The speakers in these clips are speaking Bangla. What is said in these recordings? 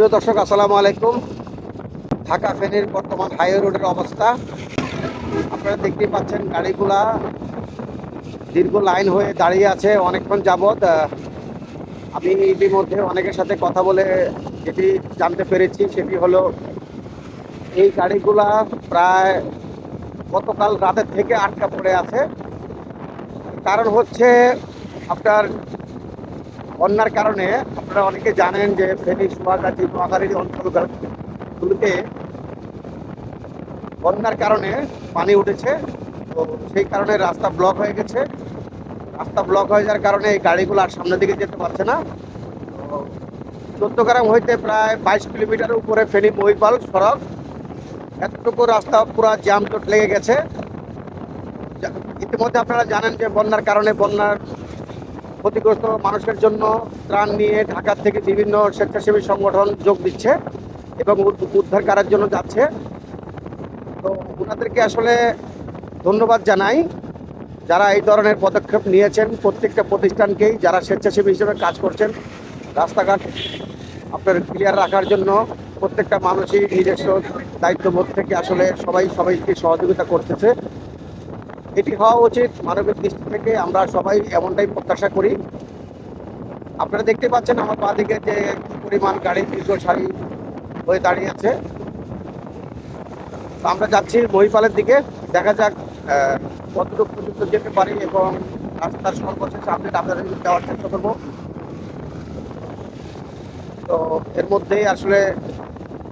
প্রিয় দর্শক, আসসালামু আলাইকুম। ঢাকা ফেনীর বর্তমান হাইওয়ে রোডের অবস্থা। আপনারা দেখতেই পাচ্ছেন গাড়িগুলা দীর্ঘ লাইন হয়ে দাঁড়িয়ে আছে অনেকক্ষণ যাবৎ। আমি ইতিমধ্যে অনেকের সাথে কথা বলে যেটি জানতে পেরেছি সেটি হলো, এই গাড়িগুলা প্রায় গতকাল রাতের থেকে আটকা পড়ে আছে। কারণ হচ্ছে আপনার বন্যার কারণে আপনারা অনেকে জানেন যে ফেনী সুয়াগাছি নোয়াখালীর অঞ্চলগুলোতে বন্যার কারণে পানি উঠেছে, তো সেই কারণে রাস্তা ব্লক হয়ে গেছে। রাস্তা ব্লক হয়ে যাওয়ার কারণে এই গাড়িগুলো আর সামনের দিকে যেতে পারছে না। তো চোদ্দগ্রাম হইতে প্রায় বাইশ কিলোমিটার উপরে ফেনী বইপাল সড়ক। এতটুকু রাস্তা পুরা জ্যাম জট লেগে গেছে। ইতিমধ্যে আপনারা জানেন যে বন্যার কারণে বন্যার ক্ষতিগ্রস্ত মানুষের জন্য ত্রাণ নিয়ে ঢাকার থেকে বিভিন্ন স্বেচ্ছাসেবী সংগঠন যোগ দিচ্ছে এবং উদ্ধার করার জন্য যাচ্ছে। তো ওনাদেরকে আসলে ধন্যবাদ জানাই। যারা এই ধরনের পদক্ষেপ নিয়েছেন, প্রত্যেকটা প্রতিষ্ঠানকেই যারা স্বেচ্ছাসেবী হিসেবে কাজ করছেন, রাস্তাঘাট আপনার ক্লিয়ার রাখার জন্য প্রত্যেকটা মানুষই নিজস্ব দায়িত্ববোধ থেকে আসলে সবাই সবাইকে সহযোগিতা করতেছে। এটি হওয়া উচিত মানবিক দৃষ্টি থেকে। আমরা সবাই এমনটাই প্রত্যাশা করি। আপনারা দেখতে পাচ্ছেন আমার পা দিকে যে পরিমাণ গাড়ি দীর্ঘ সারি হয়ে দাঁড়িয়ে আছে। আমরা যাচ্ছি মহিপালের দিকে। দেখা যাক কতটুকু পর্যন্ত যেতে পারি এবং রাস্তার সর্বশেষ আপডেট আপনাদের দেওয়ার চেষ্টা করব। তো এর মধ্যেই আসলে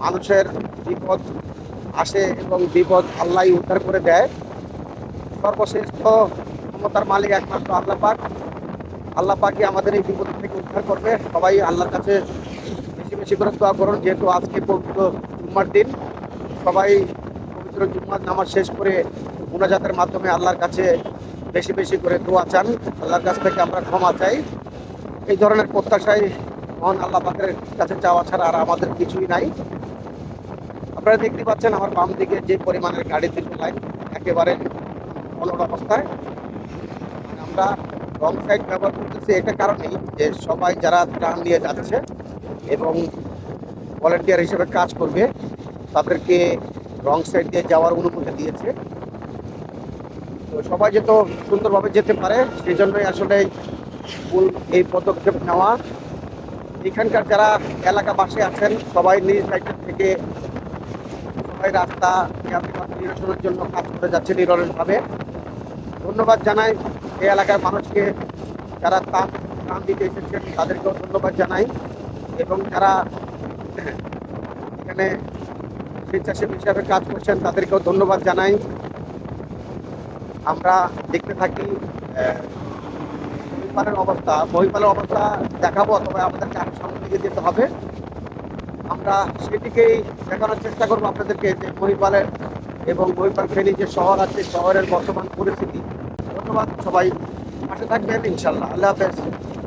মানুষের বিপদ আসে এবং বিপদ আল্লাহ উদ্ধার করে দেয়। সর্বশ্রেষ্ঠ ক্ষমতার মালিক একমাত্র আল্লাহ পাক। আল্লাহ পাকই আমাদের এই বিপদ থেকে উদ্ধার করবে। সবাই আল্লাহর কাছে বেশি বেশি করে দোয়া করুন, যেহেতু আজকে পবিত্র জুম্মার দিন। সবাই পবিত্র জুম্মার নামাজ শেষ করে মুনাজাতের মাধ্যমে আল্লাহর কাছে বেশি বেশি করে দোয়া চান। আল্লাহর কাছ থেকে আমরা ক্ষমা চাই। এই ধরনের প্রত্যাশাই মহান আল্লাহ পাকের কাছে চাওয়া ছাড়া আর আমাদের কিছুই নাই। আপনারা দেখতে পাচ্ছেন আমার বাম দিকে যে পরিমাণের গাড়ি দীর্ঘ লাইন একেবারে অলট অবস্থায়। মানে আমরা রং সাইড ব্যবহার করতেছি, এটা কারণেই যে সবাই যারা ত্রাণ নিয়ে যাচ্ছে এবং ভলেন্টিয়ার হিসেবে কাজ করবে, তাদেরকে রং সাইড দিয়ে যাওয়ার অনুমতি দিয়েছে। তো সবাই যেত সুন্দরভাবে যেতে পারে সেই জন্যই আসলে মূল এই পদক্ষেপ নেওয়া। এখানকার যারা এলাকাবাসী আছেন, সবাই নিজ দায়িত্ব থেকে সবাই রাস্তা নিরসনের জন্য কাজ করে যাচ্ছে নিরলসভাবে। ধন্যবাদ জানাই এই এলাকার মানুষকে যারা ত্রাণ ত্রাণ দিতে এসেছেন তাদেরকেও ধন্যবাদ জানাই এবং যারা এখানে স্বেচ্ছাসেবী হিসাবে কাজ করছেন তাদেরকেও ধন্যবাদ জানাই। আমরা দেখতে থাকি আহ, মহিপালের অবস্থা। মহিপালের অবস্থা দেখাবো অথবা আমাদের চার সামনে দিকে যেতে হবে। আমরা সেটিকেই দেখানোর চেষ্টা করব আপনাদেরকে যে মহিপালের এবং মহিপাল ফেনী যে শহর আছে, শহরের বর্তমান পরিস্থিতি। ধন্যবাদ সবাই। পাশে থাকবেন, ইনশাল্লাহ। আল্লাহ হাফেজ।